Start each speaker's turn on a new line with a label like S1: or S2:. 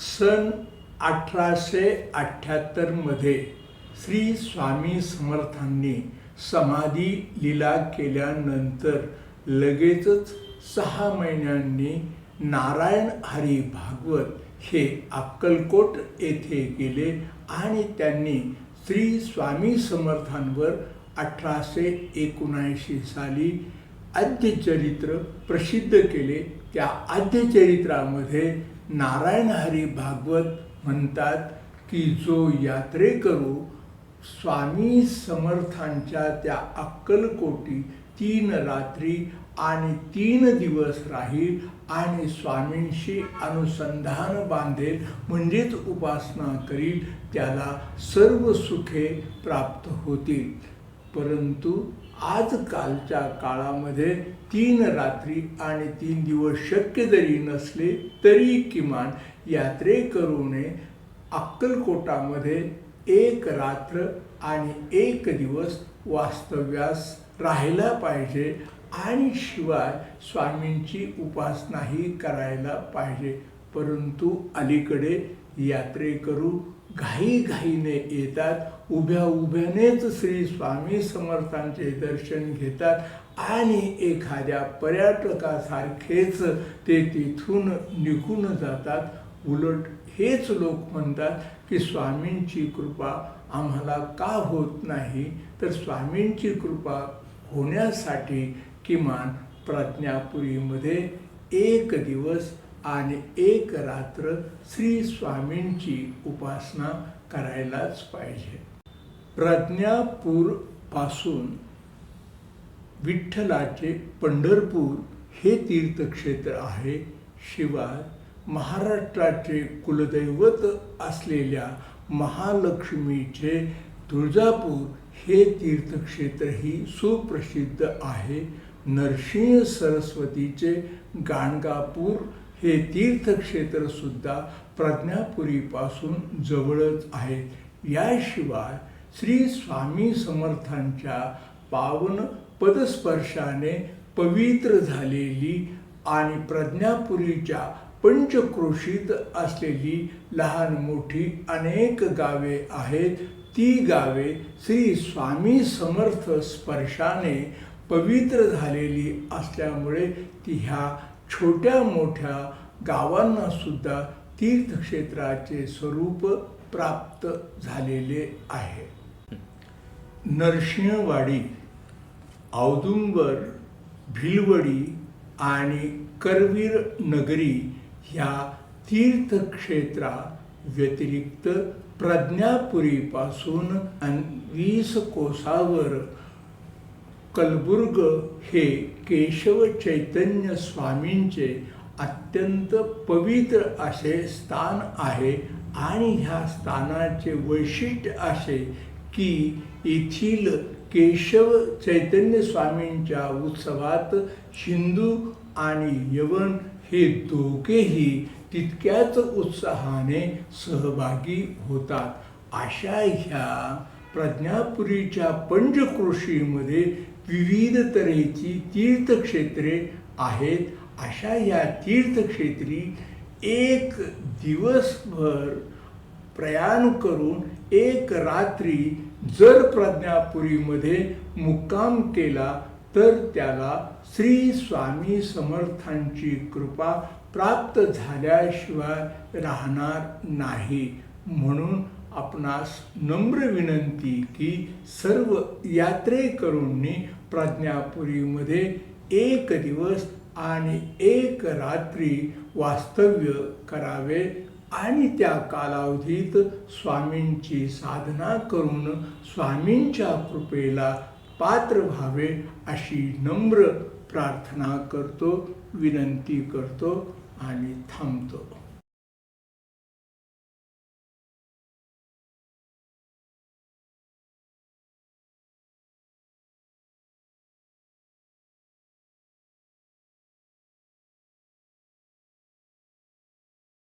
S1: सन अठराशे अठ्ठ्याहत्तरमध्ये श्री स्वामी समर्थांनी समाधी लिला केल्यानंतर लगेचच सहा महिन्यांनी नारायण हरी भागवत हे अक्कलकोट येथे गेले आणि त्यांनी श्री स्वामी समर्थांवर अठराशे एकोणऐंशी साली आद्यचरित्र प्रसिद्ध केले. त्या आद्यचरित्रामध्ये नारायण हरी भागवत म्हणतात की जो यात्रेकरू स्वामी समर्थांच्या त्या अक्कलकोटी तीन रात्री आणि तीन दिवस राहील आणि स्वामींशी अनुसंधान बांधेल म्हणजेच उपासना करील त्याला सर्व सुखे प्राप्त होतील. परंतु आजकालच्या काळामध्ये तीन रात्री आणि तीन दिवस शक्य जरी नसले तरी किमान यात्रेकरूने अक्कलकोटामध्ये एक रात्र आणि एक दिवस वास्तव्यास राहायला पाहिजे आणि शिवाय स्वामींची उपासनाही करायला पाहिजे. परंतु अलीकडे यात्रेकरू घाईघाईने येतात. उभ्या उभ्यानेच श्री स्वामी समर्थांचे दर्शन घेतात. आणि एखाद्या पर्यटकासारखेच ते तिथून निघून जातात. उलट हेच लोक म्हणतात की स्वामींची कृपा आम्हाला का होत नाही? तर स्वामींची कृपा होण्यासाठी किमान प्रज्ञापुरीमध्ये एक दिवस आणि एक रात्र श्री स्वामींची उपासना करायलाच पाहिजे. प्रज्ञापूरपासून विठ्ठलाचे पंढरपूर हे तीर्थक्षेत्र आहे. शिवाय महाराष्ट्राचे कुलदैवत असलेल्या महालक्ष्मीचे तुळजापूर हे तीर्थक्षेत्रही सुप्रसिद्ध आहे. नरसिंह सरस्वतीचे गाणगापूर हे तीर्थक्षेत्र सुद्धा प्रज्ञापुरीपासून जवळच आहे. याशिवाय श्री स्वामी समर्थांच्या पावन पदस्पर्शाने पवित्र झालेली आणि प्रज्ञापुरीच्या पंचक्रोशीत असलेली लहान मोठी अनेक गावे आहेत ती गावे श्री स्वामी समर्थ स्पर्शाने पवित्र झालेली असल्यामुळे ती ह्या छोट्या मोठ्या गावांना सुद्धा तीर्थक्षेत्राचे स्वरूप प्राप्त झालेले आहे. नरसिंहवाडी औदुंबर भिलवडी आणि करवीर नगरी ह्या तीर्थक्षेत्रा व्यतिरिक्त प्रज्ञापुरीपासून वीस कोसावर कलबुर्ग हे केशव चैतन्य स्वामींचे अत्यंत पवित्र असे स्थान आहे आणि ह्या स्थानाचे वैशिष्ट्य असे की येथील केशव चैतन्य स्वामींच्या उत्सवात हिंदू आणि यवन हे दोघेही तितक्याच उत्साहाने सहभागी होतात. अशा ह्या प्रज्ञापुरीच्या पंचकृषीमध्ये विविध तऱ्हेची तीर्थक्षेत्रे आहेत. अशा या तीर्थक्षेत्री एक दिवसभर प्रयाण करून एक रात्री जर प्रज्ञापुरीमध्ये मुक्काम केला तर त्याला श्री स्वामी समर्थांची कृपा प्राप्त झाल्याशिवाय राहणार नाही. म्हणून आपणास नम्र विनंती की सर्व यात्रेकरूंनी प्रज्ञापुरीमध्ये एक दिवस आणि एक रात्री वास्तव्य करावे आणि त्या कालावधीत स्वामींची साधना करून स्वामींच्या कृपेला पात्र व्हावे अशी नम्र प्रार्थना करतो विनंती करतो आणि थांबतो.